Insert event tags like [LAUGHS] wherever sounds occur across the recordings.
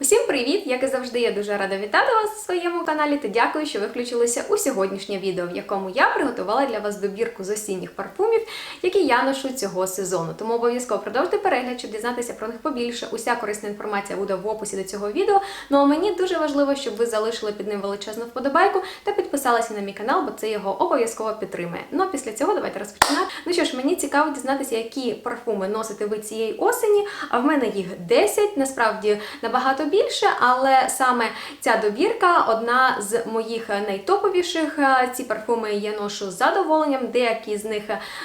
Усім привіт! Як і завжди, я дуже рада вітати вас на своєму каналі та дякую, що ви включилися у сьогоднішнє відео, в якому я приготувала для вас добірку з осінніх парфумів, які я ношу цього сезону. Тому обов'язково продовжуйте перегляд, щоб дізнатися про них побільше. Уся корисна інформація буде в описі до цього відео. Ну а мені дуже важливо, щоб ви залишили під ним величезну вподобайку та підписалися на мій канал, бо це його обов'язково підтримує. Ну а після цього давайте розпочинати. Ну що ж, мені цікаво дізнатися, які парфуми носите ви цієї осені. А в мене їх 10, насправді набагато більше, але саме ця добірка одна з моїх найтоповіших. Ці парфуми я ношу з задоволенням. Деякі з них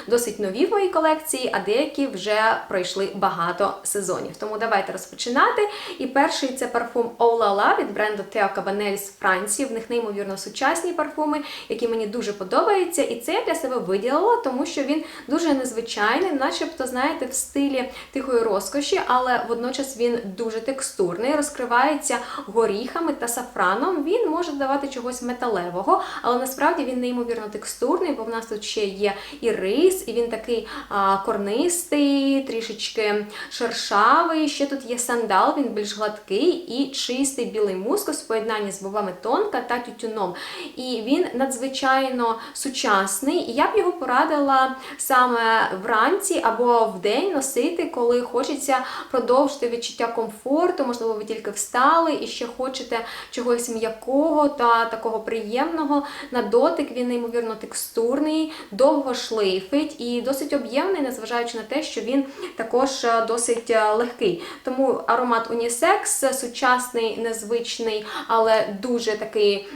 досить нові в моїй колекції, а деякі вже пройшли багато сезонів. Тому давайте розпочинати. І перший це парфум La від бренду Theo Cabanel з Франції. В них неймовірно сучасні парфуми, які мені дуже подобаються. І це я для себе виділила, тому що він дуже незвичайний, начебто, знаєте, в стилі тихої розкоші, але водночас він дуже текстурний, розкривається горіхами та сафраном. Він може додавати чогось металевого, але насправді він неймовірно текстурний, бо в нас тут ще є і рис, і він такий а, корнистий, трішечки шершавий. Ще тут є сандал, він більш гладкий і чистий білий мускус в поєднанні з бобами тонка та тютюном. І він надзвичайно сучасний. І я б його порадила саме вранці або вдень носити, коли хочеться продовжити відчуття комфорту. Можливо, ви тільки встали і ще хочете чогось м'якого та такого приємного. На дотик він неймовірно текстурний, довго шлейфить і досить об'ємний, незважаючи на те, що він також е, досить е, легкий. Тому аромат унісекс, сучасний, незвичний, але дуже такий.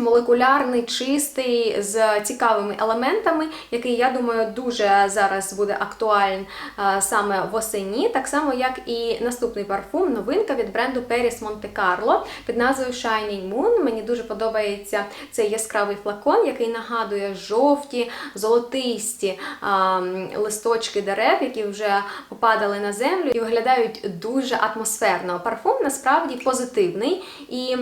Молекулярний, чистий, з цікавими елементами, який, я думаю, дуже зараз буде актуален а, саме восені, так само, як і наступний парфум, новинка від бренду Paris Monte Carlo під назвою Shining Moon. Мені дуже подобається цей яскравий флакон, який нагадує жовті, золотисті а, листочки дерев, які вже попадали на землю і виглядають дуже атмосферно. Парфум насправді позитивний і.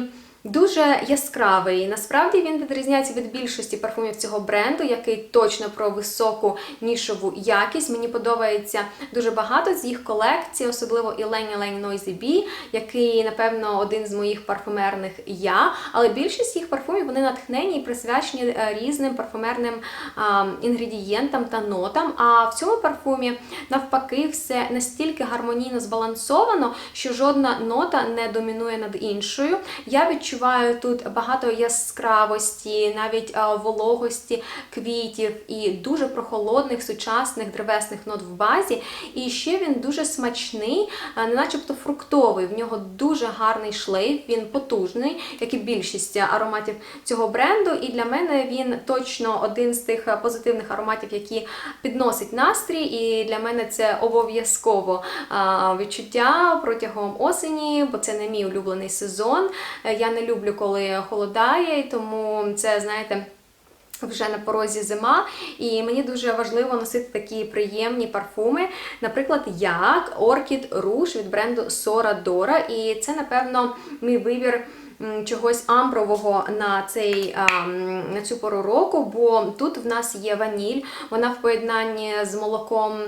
Дуже яскравий. Насправді він відрізняється від більшості парфумів цього бренду, який точно про високу нішову якість. Мені подобається дуже багато з їх колекцій, особливо Лені Лень Noisy Bee, який, напевно, один з моїх парфумерних я. Але більшість їх парфумів вони натхнені і присвячені е, різним парфумерним а, інгредієнтам та нотам. А в цьому парфумі навпаки все настільки гармонійно збалансовано, що жодна нота не домінує над іншою. Я відчуваю відчуваю тут багато яскравості, навіть вологості квітів і дуже прохолодних сучасних древесних нот в базі. І ще він дуже смачний, не начебто фруктовий. В нього дуже гарний шлейф, він потужний, як і більшість ароматів цього бренду. І для мене він точно один з тих позитивних ароматів, які підносить настрій. І для мене це обов'язково відчуття протягом осені, бо це не мій улюблений сезон. Я не люблю, коли холодає, тому це, знаєте. Вже на порозі зима, і мені дуже важливо носити такі приємні парфуми, наприклад, як Orchid Rouge від бренду Sora Dora. І це, напевно, мій вибір чогось амбрового на цей, на цю пору року, бо тут в нас є ваніль, вона в поєднанні з молоком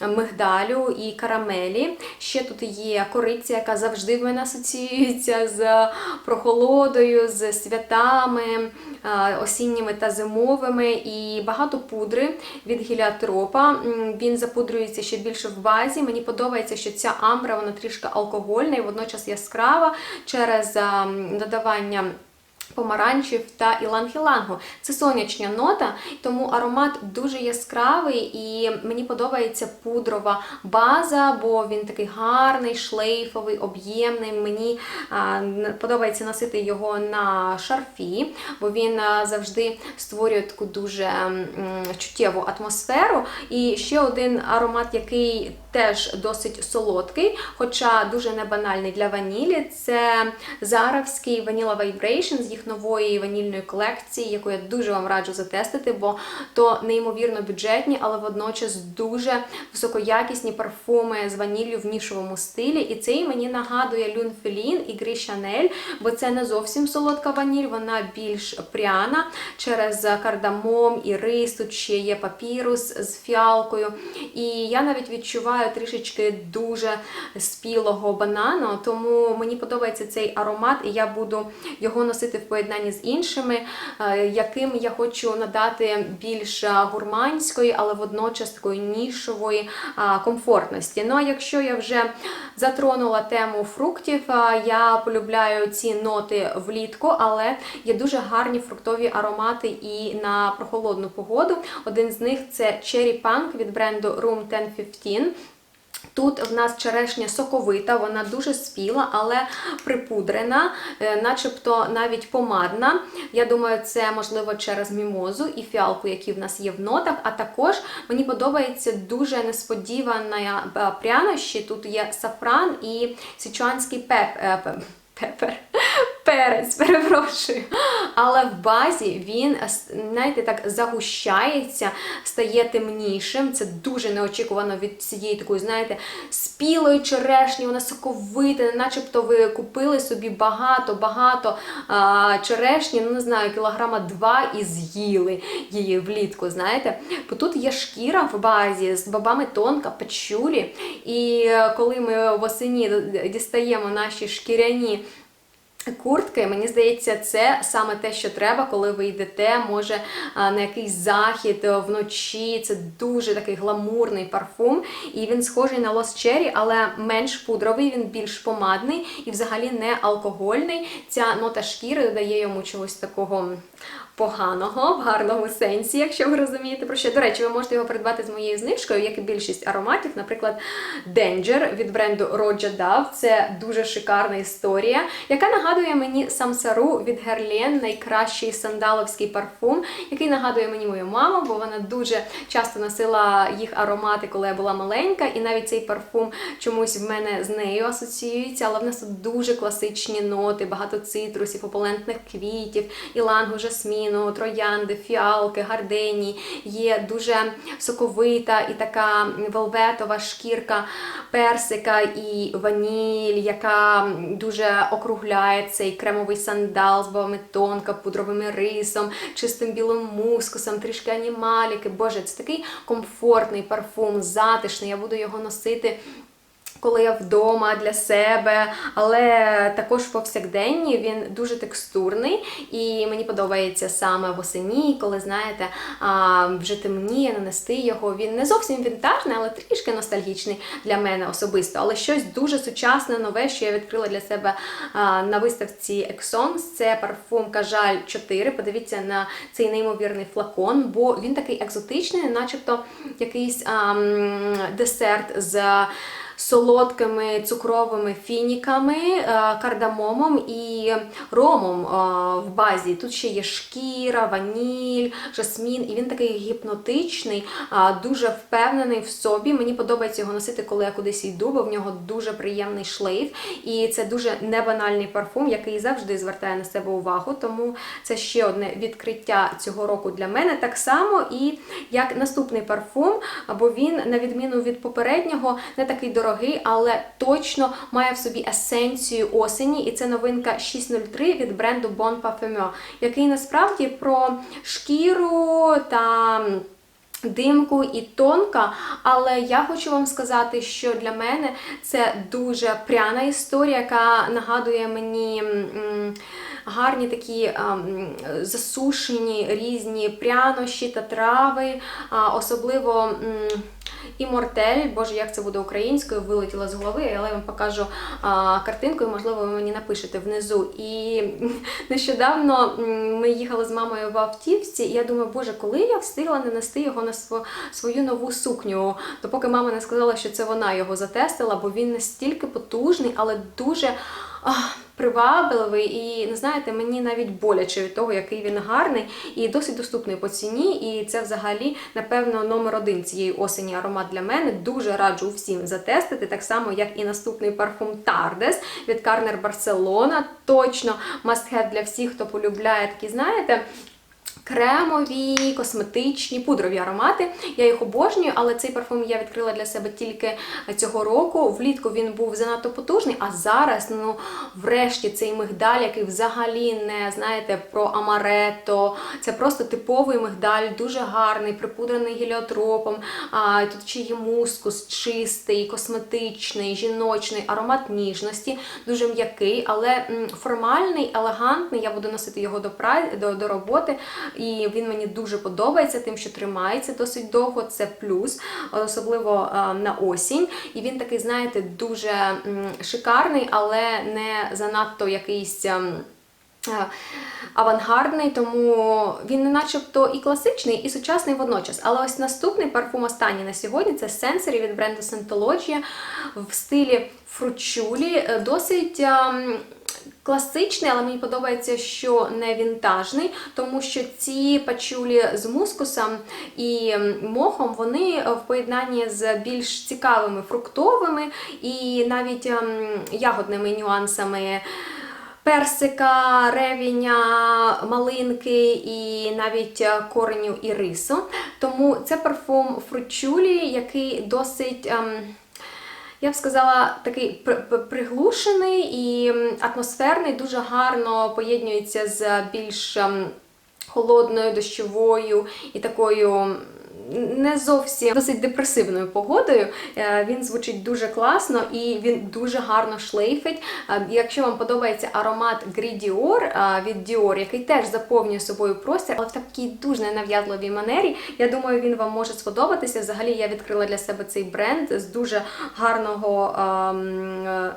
мигдалю і карамелі. Ще тут є кориця, яка завжди в мене асоціюється з прохолодою, з святами осінніми та зимовими, і багато пудри від гіліатропа. Він запудрюється ще більше в базі. Мені подобається, що ця амбра вона трішки алкогольна і водночас яскрава через додавання помаранчів та іланг-ілангу. Це сонячна нота, тому аромат дуже яскравий і мені подобається пудрова база, бо він такий гарний, шлейфовий, об'ємний. Мені подобається носити його на шарфі, бо він завжди створює таку дуже чуттєву атмосферу. І ще один аромат, який теж досить солодкий, хоча дуже небанальний для ванілі, це заравський Vanilla Vibration з їх нової ванільної колекції, яку я дуже вам раджу затестити, бо то неймовірно бюджетні, але водночас дуже високоякісні парфуми з ваніллю в нішовому стилі. І цей мені нагадує Люн Фелін і Грі Шанель, бо це не зовсім солодка ваніль, вона більш пряна через кардамом і рис. Тут ще є папірус з фіалкою. І я навіть відчуваю трішечки дуже спілого банану, тому мені подобається цей аромат, і я буду його носити в поєднанні з іншими, е, яким я хочу надати більш е, гурманської, але водночас такої нішової комфортності. Ну а якщо я вже затронула тему фруктів, я полюбляю ці ноти влітку, але є дуже гарні фруктові аромати і на прохолодну погоду. Один з них це Cherry Punk від бренду Room 1015. Тут в нас черешня соковита, вона дуже спіла, але припудрена, е, начебто навіть помадна. Я думаю, це можливо через мімозу і фіалку, які в нас є в нотах. А також мені подобається дуже несподівана е, прянощі. Тут є сафран і січуанський пеп, е, пеп- пепер. Перець, перепрошую. Але в базі він, знаєте, так загущається, стає темнішим. Це дуже неочікувано від цієї такої, знаєте, спілої черешні, вона соковита, начебто ви купили собі багато-багато черешні, ну не знаю, кілограма два і з'їли її влітку, знаєте. Бо тут є шкіра в базі з бобами тонка, печулі. І е, коли ми восені дістаємо наші шкіряні. Куртки, мені здається, це саме те, що треба, коли ви йдете, може на якийсь захід е, вночі. Це дуже такий гламурний парфум. І він схожий на Lost Cherry, але менш пудровий, він більш помадний і взагалі не алкогольний. Ця нота шкіри додає йому чогось такого поганого, в гарному сенсі, якщо ви розумієте про що. До речі, ви можете його придбати з моєю знижкою, як і більшість ароматів, наприклад, Danger від бренду Roja Dove. Це дуже шикарна історія, яка нагадує мені Самсару від Guerlain, найкращий сандаловський парфум, який нагадує мені мою маму, бо вона дуже часто носила їх аромати, коли я була маленька, і навіть цей парфум чомусь в мене з нею асоціюється, але в нас тут дуже класичні ноти, багато цитрусів, опулентних квітів, ілангу, жасміну, троянди, фіалки, гардені. Є дуже соковита і така велветова шкірка персика і ваніль, яка дуже округляє цей кремовий сандал з бобами тонка, пудровим рисом, чистим білим мускусом, трішки анімаліки. Боже, це такий комфортний парфум, затишний. Я буду його носити. Коли я вдома для себе, але також повсякденні він дуже текстурний і мені подобається саме восені, коли знаєте, вже темніє, нанести його. Він не зовсім вінтажний, але трішки ностальгічний для мене особисто. Але щось дуже сучасне, нове, що я відкрила для себе на виставці Exons. Це парфум Кажаль 4. Подивіться на цей неймовірний флакон, бо він такий екзотичний, начебто якийсь а, м, десерт з солодкими цукровими фініками, е, кардамомом і ромом е, в базі. Тут ще є шкіра, ваніль, жасмін, і він такий гіпнотичний, дуже впевнений в собі. Мені подобається його носити, коли я кудись йду, бо в нього дуже приємний шлейф. І це дуже небанальний парфум, який завжди звертає на себе увагу. Тому це ще одне відкриття цього року для мене. Так само і як наступний парфум, бо він, на відміну від попереднього, не такий дорогий, але точно має в собі есенцію осені. І це новинка 603 від бренду Bon Parfumeur, який насправді про шкіру та. Димку і тонка, але я хочу вам сказати, що для мене це дуже пряна історія, яка нагадує мені гарні такі ем, засушені різні прянощі та трави, особливо. І мортель, боже, як це буде українською, вилетіла з голови, але я вам покажу а, картинку, і можливо ви мені напишете внизу. І [LAUGHS] нещодавно ми їхали з мамою в автівці, і я думаю, боже, коли я встигла нанести його на свою нову сукню, допоки мама не сказала, що це вона його затестила, бо він настільки потужний, але дуже привабливий і, не знаєте, мені навіть боляче від того, який він гарний і досить доступний по ціні. І це взагалі, напевно, номер один цієї осені аромат для мене. Дуже раджу всім затестити, так само, як і наступний парфум Tardes від Карнер Барселона. Точно must have для всіх, хто полюбляє такі, знаєте. Кремові, косметичні, пудрові аромати. Я їх обожнюю, але цей парфум я відкрила для себе тільки цього року. Влітку він був занадто потужний, а зараз, ну, врешті, цей мигдаль, який взагалі не знаєте про амарето. Це просто типовий мигдаль, дуже гарний, припудрений геліотропом. А, тут ще є мускус, чистий, косметичний, жіночний, аромат ніжності, дуже м'який, але формальний, елегантний. Я буду носити його до, пра- до, до роботи. І він мені дуже подобається, тим, що тримається досить довго. Це плюс, особливо на осінь. І він такий, знаєте, дуже шикарний, але не занадто якийсь. ем, е, Авангардний, тому він не начебто і класичний, і сучасний водночас. Але ось наступний парфум останній на сьогодні це Sensory від бренду Scientology в стилі фручулі. Е, Досить ем, класичний, але мені подобається, що не вінтажний, тому що ці пачулі з мускусом і мохом вони в поєднанні з більш цікавими фруктовими і навіть ягодними нюансами. Персика, ревіня, малинки і навіть кореню і рису. Тому це парфум фручулі, який досить. ем, я б сказала, такий при- при- приглушений і атмосферний, дуже гарно поєднується з більш ем, холодною, дощовою і такою. Не зовсім досить депресивною погодою. Е, Він звучить дуже класно і він дуже гарно шлейфить. Е, Якщо вам подобається аромат Gris Dior е, від Dior, який теж заповнює собою простір, але в такій дуже ненав'язливій манері, я думаю, він вам може сподобатися. Взагалі я відкрила для себе цей бренд з дуже гарного. ем,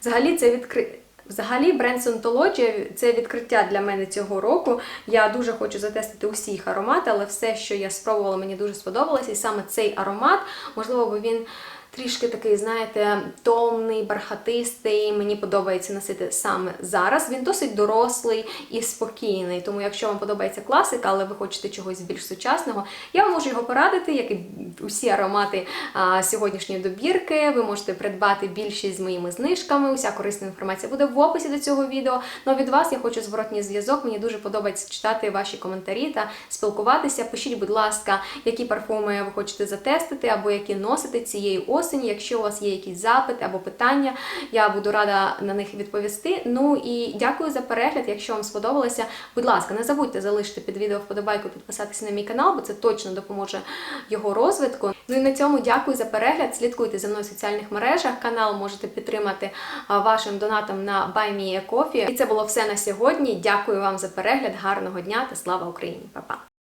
Взагалі, це відкри... Взагалі, бренд Scientology – це відкриття для мене цього року. Я дуже хочу затестити усі їх аромати, але все, що я спробувала, мені дуже сподобалось. І саме цей аромат, можливо, бо він трішки такий, знаєте, томний, бархатистий. Мені подобається носити саме зараз. Він досить дорослий і спокійний. Тому, якщо вам подобається класика, але ви хочете чогось більш сучасного, я вам можу його порадити, як і усі аромати а, сьогоднішньої добірки. Ви можете придбати більшість з моїми знижками. Уся корисна інформація буде в описі до цього відео. Ну а від вас я хочу зворотній зв'язок. Мені дуже подобається читати ваші коментарі та спілкуватися. Пишіть, будь ласка, які парфуми ви хочете затестити або які носите цієї осені. Якщо у вас є якісь запити або питання, я буду рада на них відповісти. Ну і дякую за перегляд. Якщо вам сподобалося, будь ласка, не забудьте залишити під відео вподобайку, підписатися на мій канал, бо це точно допоможе його розвитку. Ну і на цьому дякую за перегляд. Слідкуйте за мною в соціальних мережах. Канал можете підтримати вашим донатом на Buy Me a Coffee. І це було все на сьогодні. Дякую вам за перегляд. Гарного дня та слава Україні! Па-па!